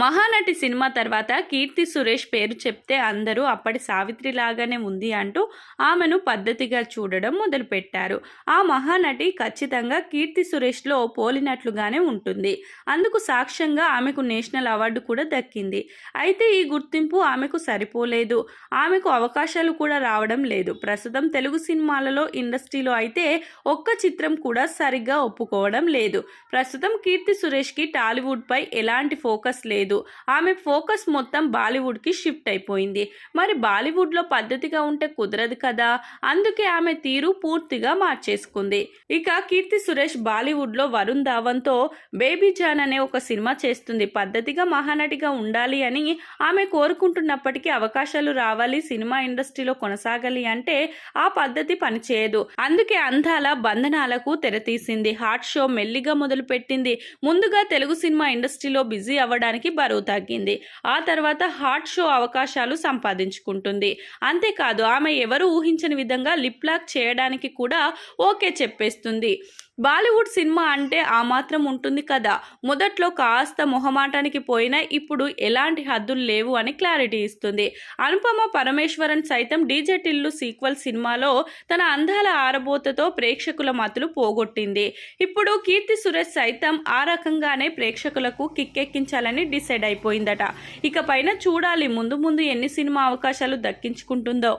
Mahanati cinema తర్వాత కీర్తి సురేష్ పేరు చెప్తే అందరూ అప్పటి సావిత్రి లాగానే ఉంది అంటూ ఆమెను పద్ధతిగా చూడడం మొదలుపెట్టారు. ఆ మహానటి ఖచ్చితంగా కీర్తి సురేష్లో పోలినట్లుగానే ఉంటుంది. అందుకు సాక్ష్యంగా ఆమెకు నేషనల్ అవార్డు కూడా దక్కింది. అయితే ఈ గుర్తింపు ఆమెకు సరిపోలేదు. ఆమెకు అవకాశాలు కూడా రావడం లేదు. ప్రస్తుతం తెలుగు సినిమాలలో ఇండస్ట్రీలో అయితే ఒక్క చిత్రం కూడా సరిగ్గా ఒప్పుకోవడం లేదు. ప్రస్తుతం కీర్తి సురేష్కి టాలీవుడ్పై ఎలాంటి ఫోకస్ లేదు. ఆమె ఫోకస్ మొత్తం బాలీవుడ్కి షిఫ్ట్ అయిపోయింది. మరి బాలీవుడ్లో పద్ధతిగా ఉంటే కుదరదు కదా? అందుకే ఆమె తీరు పూర్తిగా మార్చేసుకుంది. ఇక కీర్తి సురేష్ బాలీవుడ్లో వరుణ్ ధావన్తో బేబీ జాన్ అనే ఒక సినిమా చేస్తుంది. పద్ధతిగా మహానటిగా ఉండాలి అని ఆమె కోరుకుంటున్నప్పటికీ అవకాశాలు రావాలి సినిమా ఇండస్ట్రీలో కొనసాగాలి అంటే ఆ పద్ధతి పనిచేయదు. అందుకే అందాల బంధనాలకు తెరతీసింది. హాట్ షో మెల్లిగా మొదలుపెట్టింది. ముందుగా తెలుగు సినిమా ఇండస్ట్రీలో బిజీ అవ్వడానికి బరువు తగ్గింది. ఆ తర్వాత హాట్ షో అవకాశాలు సంపాదించుకుంటుంది. అంతేకాదు ఆమె ఎవరు ఊహించని విధంగా లిప్ లాక్ చేయడానికి కూడా ఓకే చెప్పేస్తుంది. బాలీవుడ్ సినిమా అంటే ఆ మాత్రం ఉంటుంది కదా. మొదట్లో కాస్త మొహమాటానికి పోయినా ఇప్పుడు ఎలాంటి హద్దులు లేవు అని క్లారిటీ ఇస్తుంది. అనుపమ పరమేశ్వరన్ సైతం డీజెటిల్లు సీక్వల్ సీక్వెల్ సినిమాలో తన అందాల ఆరబోతతో ప్రేక్షకుల మతులు పోగొట్టింది. ఇప్పుడు కీర్తి సురేష్ సైతం ఆ రకంగానే ప్రేక్షకులకు కిక్కెక్కించాలని డిసైడ్ అయిపోయిందట. ఇక పైన చూడాలి ముందు ముందు ఎన్ని సినిమా అవకాశాలు దక్కించుకుంటుందో.